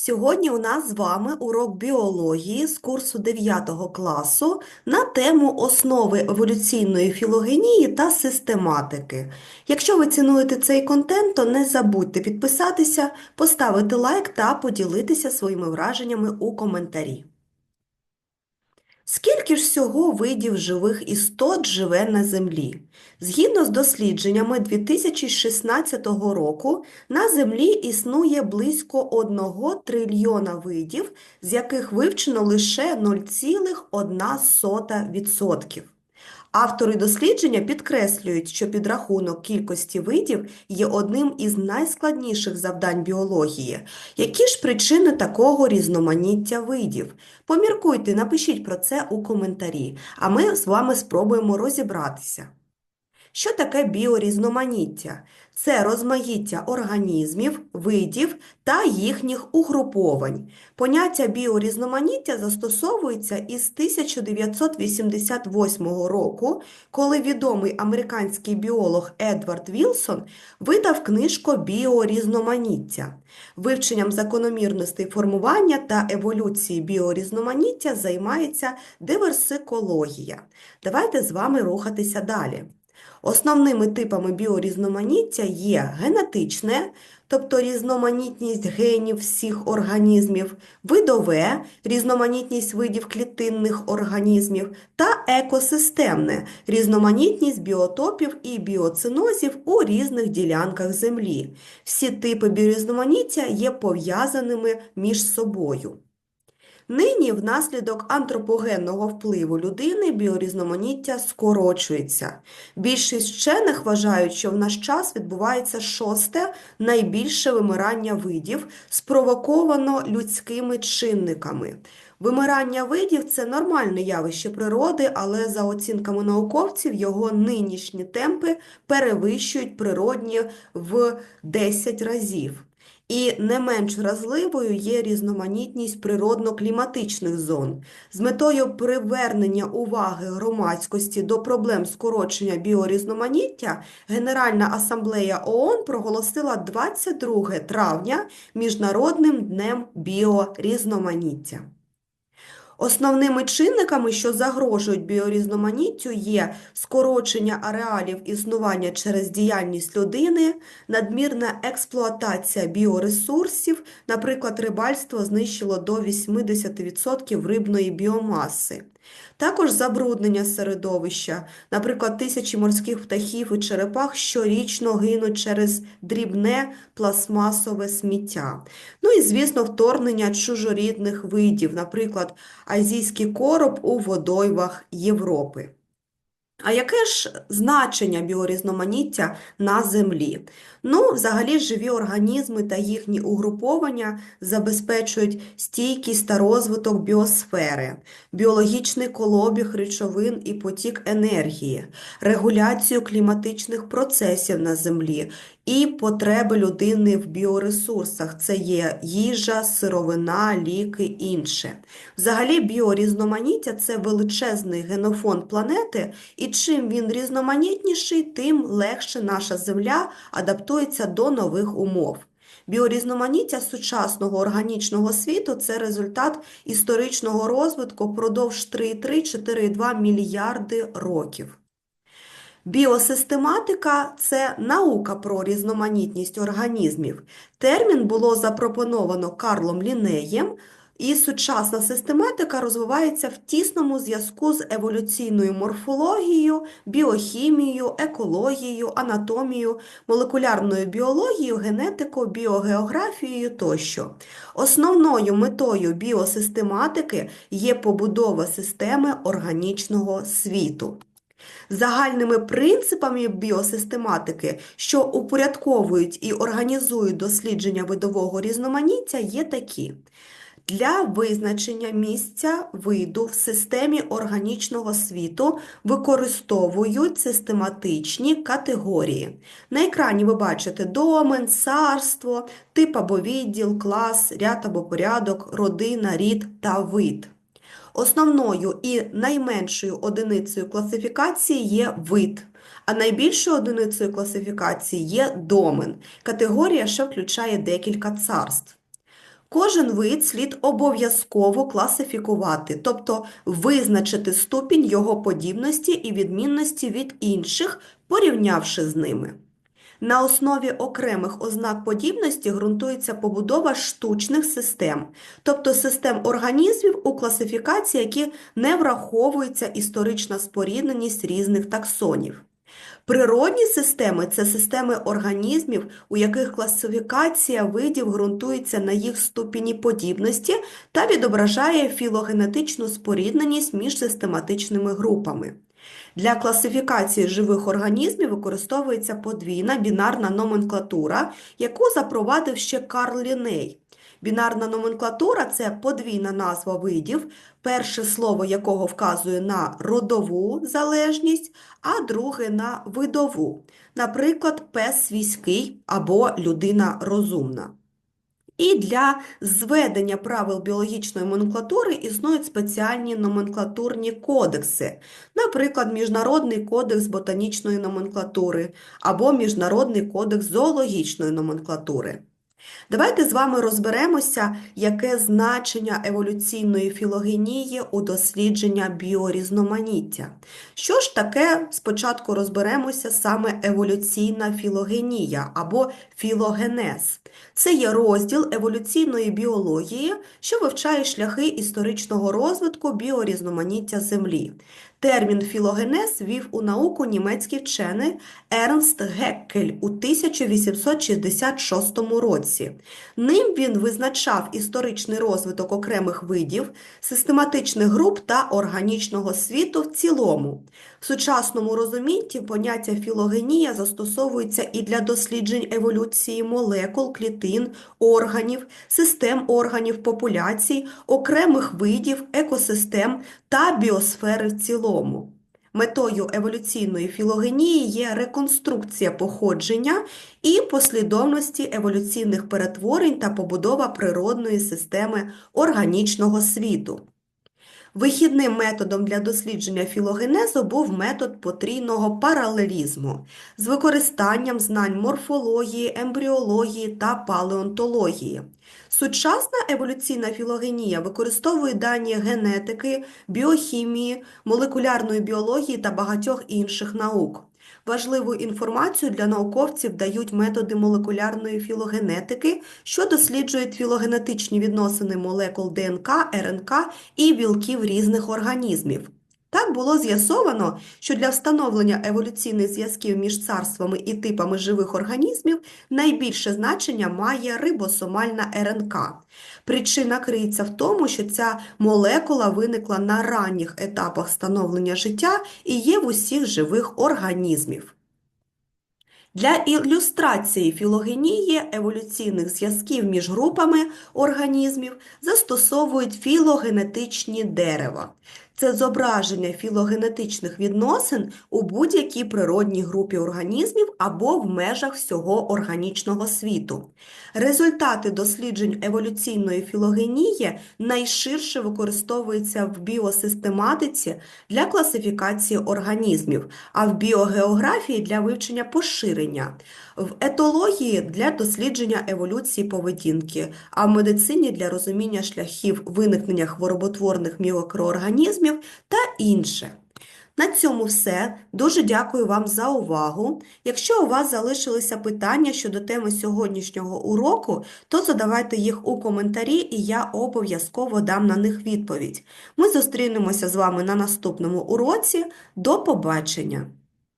Сьогодні у нас з вами урок біології з курсу 9 класу на тему основи еволюційної філогенії та систематики. Якщо ви цінуєте цей контент, то не забудьте підписатися, поставити лайк та поділитися своїми враженнями у коментарі. Скільки ж всього видів живих істот живе на Землі? Згідно з дослідженнями 2016 року, на Землі існує близько 1 трильйона видів, з яких вивчено лише 0,1%. Автори дослідження підкреслюють, що підрахунок кількості видів є одним із найскладніших завдань біології. Які ж причини такого різноманіття видів? Поміркуйте, напишіть про це у коментарі, а ми з вами спробуємо розібратися. Що таке біорізноманіття? Це розмаїття організмів, видів та їхніх угруповань. Поняття біорізноманіття застосовується із 1988 року, коли відомий американський біолог Едвард Вілсон видав книжку Біорізноманіття. Вивченням закономірностей формування та еволюції біорізноманіття займається диверсикологія. Давайте з вами рухатися далі. Основними типами біорізноманіття є генетичне, тобто різноманітність генів всіх організмів, видове різноманітність видів клітинних організмів та екосистемне різноманітність біотопів і біоцинозів у різних ділянках Землі. Всі типи біорізноманіття є пов'язаними між собою. Нині внаслідок антропогенного впливу людини біорізноманіття скорочується. Більшість вчених вважають, що в наш час відбувається шосте найбільше вимирання видів, спровоковано людськими чинниками. Вимирання видів це нормальне явище природи, але за оцінками науковців його нинішні темпи перевищують природні в 10 разів. І не менш вразливою є різноманітність природно-кліматичних зон. З метою привернення уваги громадськості до проблем скорочення біорізноманіття Генеральна асамблея ООН проголосила 22 травня Міжнародним днем біорізноманіття. Основними чинниками, що загрожують біорізноманіттю, є скорочення ареалів існування через діяльність людини, надмірна експлуатація біоресурсів, наприклад, рибальство знищило до 80% рибної біомаси. Також забруднення середовища, наприклад, тисячі морських птахів і черепах щорічно гинуть через дрібне пластмасове сміття. Ну і, звісно, вторгнення чужорідних видів, наприклад, азійський короб у водойвах Європи. А яке ж значення біорізноманіття на Землі? Ну, взагалі, живі організми та їхні угруповання забезпечують стійкість та розвиток біосфери, біологічний колобіг речовин і потік енергії, регуляцію кліматичних процесів на Землі і потреби людини в біоресурсах. Це є їжа, сировина, ліки, інше. Взагалі, біорізноманіття це величезний генофонд планети, і чим він різноманітніший, тим легше наша Земля адаптується до нових умов. Біорізноманіття сучасного органічного світу це результат історичного розвитку впродовж 3,3-4,2 мільярди років. Біосистематика це наука про різноманітність організмів. Термін було запропоновано Карлом Лінеєм, і сучасна систематика розвивається в тісному зв'язку з еволюційною морфологією, біохімією, екологією, анатомією, молекулярною біологією, генетикою, біогеографією тощо. Основною метою біосистематики є побудова системи органічного світу. Загальними принципами біосистематики, що упорядковують і організують дослідження видового різноманіття, є такі. Для визначення місця виду в системі органічного світу використовують систематичні категорії. На екрані ви бачите домен, царство, тип або відділ, клас, ряд або порядок, родина, рід та вид. Основною і найменшою одиницею класифікації є вид, а найбільшою одиницею класифікації є домен, категорія, що включає декілька царств. Кожен вид слід обов'язково класифікувати, тобто визначити ступінь його подібності і відмінності від інших, порівнявши з ними. На основі окремих ознак подібності ґрунтується побудова штучних систем, тобто систем організмів у класифікації, які не враховується історична спорідненість різних таксонів. Природні системи це системи організмів, у яких класифікація видів ґрунтується на їх ступені подібності та відображає філогенетичну спорідненість між систематичними групами. Для класифікації живих організмів використовується подвійна бінарна номенклатура, яку запровадив ще Карл Ліней. Бінарна номенклатура це подвійна назва видів, перше слово якого вказує на родову залежність, а друге на видову, наприклад, пес свійський або людина розумна. І для зведення правил біологічної номенклатури існують спеціальні номенклатурні кодекси, наприклад, Міжнародний кодекс ботанічної номенклатури або Міжнародний кодекс зоологічної номенклатури. Давайте з вами розберемося, яке значення еволюційної філогенії у дослідження біорізноманіття. Що ж таке, спочатку розберемося саме еволюційна філогенія або філогенез. Це є розділ еволюційної біології, що вивчає шляхи історичного розвитку біорізноманіття Землі. Термін філогенез ввів у науку німецький вчений Ернст Геккель у 1866 році. Ним він визначав історичний розвиток окремих видів, систематичних груп та органічного світу в цілому. В сучасному розумінні поняття філогенія застосовується і для досліджень еволюції молекул, клітин, органів, систем органів популяцій, окремих видів, екосистем та біосфери в цілому. Метою еволюційної філогенії є реконструкція походження і послідовності еволюційних перетворень та побудова природної системи органічного світу. Вихідним методом для дослідження філогенезу був метод потрійного паралелізму з використанням знань морфології, ембріології та палеонтології. Сучасна еволюційна філогенія використовує дані генетики, біохімії, молекулярної біології та багатьох інших наук. Важливу інформацію для науковців дають методи молекулярної філогенетики, що досліджують філогенетичні відносини молекул ДНК, РНК і білків різних організмів. Так було з'ясовано, що для встановлення еволюційних зв'язків між царствами і типами живих організмів найбільше значення має рибосомальна РНК. Причина криється в тому, що ця молекула виникла на ранніх етапах становлення життя і є в усіх живих організмів. Для ілюстрації філогенії еволюційних зв'язків між групами організмів застосовують філогенетичні дерева. Це зображення філогенетичних відносин у будь-якій природній групі організмів або в межах всього органічного світу. Результати досліджень еволюційної філогенії найширше використовуються в біосистематиці для класифікації організмів, а в біогеографії для вивчення поширення, в етології для дослідження еволюції поведінки, а в медицині для розуміння шляхів виникнення хвороботворних мікроорганізмів та інше. На цьому все. Дуже дякую вам за увагу. Якщо у вас залишилися питання щодо теми сьогоднішнього уроку, то задавайте їх у коментарі, і я обов'язково дам на них відповідь. Ми зустрінемося з вами на наступному уроці. До побачення!